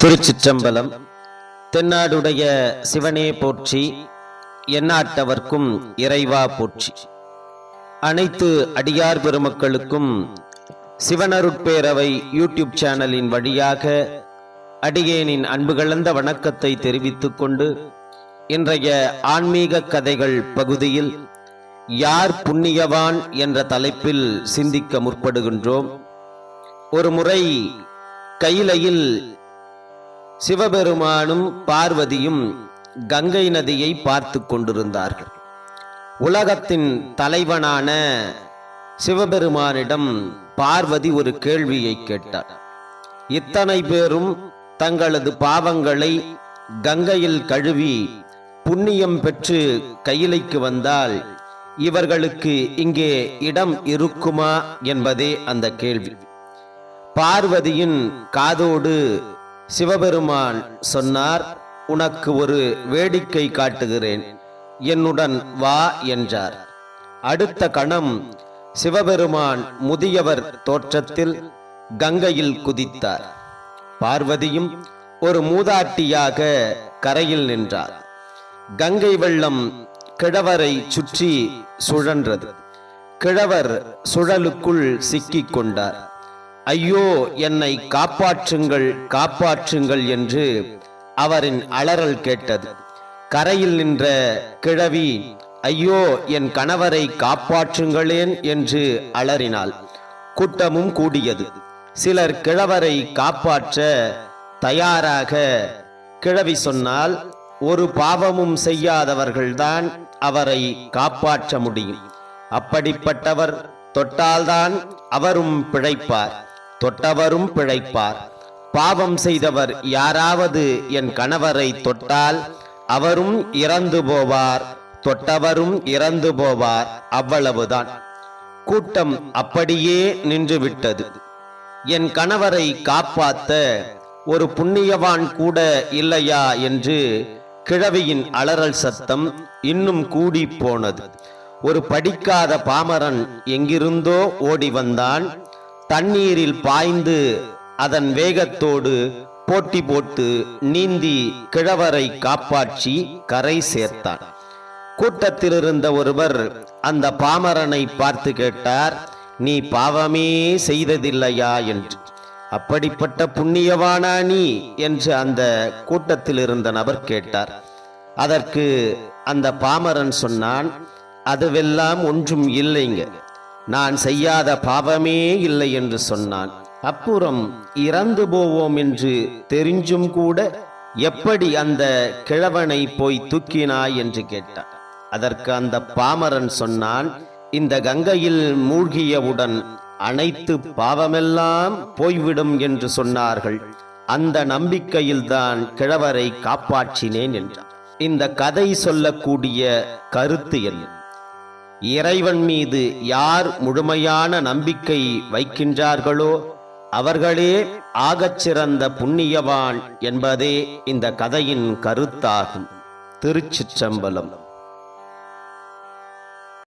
திருச்சிற்றம்பலம். தென்னாடுடைய சிவனே போற்றி எண்ணாட்டவர்க்கும் இறைவா போற்றி. அனைத்து அடியார் பெருமக்களுக்கும் சிவனருட்பேரவை யூடியூப் சேனலின் வழியாக அடியேனின் அன்பு கலந்த வணக்கத்தை தெரிவித்துக் கொண்டு இன்றைய ஆன்மீக கதைகள் பகுதியில் யார் புண்ணியவான் என்ற தலைப்பில் சிந்திக்க முற்படுகின்றோம். ஒரு முறை கையிலையில் சிவபெருமானும் பார்வதியும் கங்கை நதியை பார்த்து கொண்டிருந்தார்கள். உலகத்தின் தலைவனான சிவபெருமானிடம் பார்வதி ஒரு கேள்வியை கேட்டார். இத்தனை பேரும் தங்களது பாவங்களை கங்கையில் கழுவி புண்ணியம் பெற்று கையிலைக்கு வந்தால் இவர்களுக்கு இங்கே இடம் இருக்குமா என்பதே அந்த கேள்வி. பார்வதியின் காதோடு சிவபெருமான் சொன்னார் உனக்கு ஒரு வேடிக்கை காட்டுகிறேன். என்னுடன் வா என்றார். அடுத்த கணம் சிவபெருமான் முதியவர் தோற்றத்தில் கங்கையில் குதித்தார். பார்வதியும் ஒரு மூதாட்டியாக கரையில் நின்றார். கங்கை வெள்ளம் கிழவரை சுற்றி சுழன்றது. கிழவர் சுழலுக்குள் சிக்கிக் கொண்டார். ஐயோ என்னை காப்பாற்றுங்கள் காப்பாற்றுங்கள் என்று அவரின் அலறல் கேட்டது. கரையில் நின்ற கிழவி ஐயோ என் கணவரை காப்பாற்றுங்களேன் என்று அலறினாள். கூட்டமும் கூடியது. சிலர் கிழவரை காப்பாற்ற தயாராக கிழவி சொன்னால் ஒரு பாவமும் செய்யாதவர்கள்தான் அவரை காப்பாற்ற முடியும். அப்படிப்பட்டவர் தொட்டால்தான் அவரும் பிழைப்பார். தொட்டவரும் பிழைப்பார். பாவம் செய்தவர் யாராவது என் கணவரை தொட்டால் அவரும் இறந்து போவார். தொட்டவரும் இறந்து போவார். அவ்வளவுதான். கூட்டம் அப்படியே நின்றுவிட்டது. என் கணவரை காப்பாத்த ஒரு புண்ணியவான் கூட இல்லையா என்று கிழவியின் அலறல் சத்தம் இன்னும் கூடி போனது. ஒரு படிக்காத பாமரன் எங்கிருந்தோ ஓடி வந்தான். தண்ணீரில் பாய்ந்து அதன் வேகத்தோடு போட்டி போட்டு நீந்தி கிழவரை காப்பாற்றி கரை சேர்த்தார். கூட்டத்தில் இருந்த ஒருவர் அந்த பாமரனை பார்த்து கேட்டார் நீ பாவமே செய்ததில்லையா? என்று. அப்படிப்பட்ட புண்ணியவானா நீ? என்று அந்த கூட்டத்தில் இருந்த நபர் கேட்டார். அதற்கு அந்த பாமரன் சொன்னான் அதுவெல்லாம் ஒன்றும் இல்லைங்க. நான் செய்யாத பாவமே இல்லை என்று சொன்னான். அப்புறம் இறந்து போவோம் என்று தெரிஞ்சும் கூட எப்படி அந்த கிழவனை போய் தூக்கினாய் என்று கேட்டான். அதற்கு அந்த பாமரன் சொன்னான் இந்த கங்கையில் மூழ்கியவுடன் அனைத்து பாவமெல்லாம் போய்விடும் என்று சொன்னார்கள். அந்த நம்பிக்கையில்தான் கிழவரை காப்பாற்றினேன் என்றார் இந்த கதை சொல்லக்கூடிய கருத்து என்ன? இறைவன் மீது யார் முழுமையான நம்பிக்கை வைக்கின்றார்களோ அவர்களே ஆகச்சிறந்த புண்ணியவான் என்பதே இந்த கதையின் கருத்தாகும். திருச்சிற்றம்பலம்.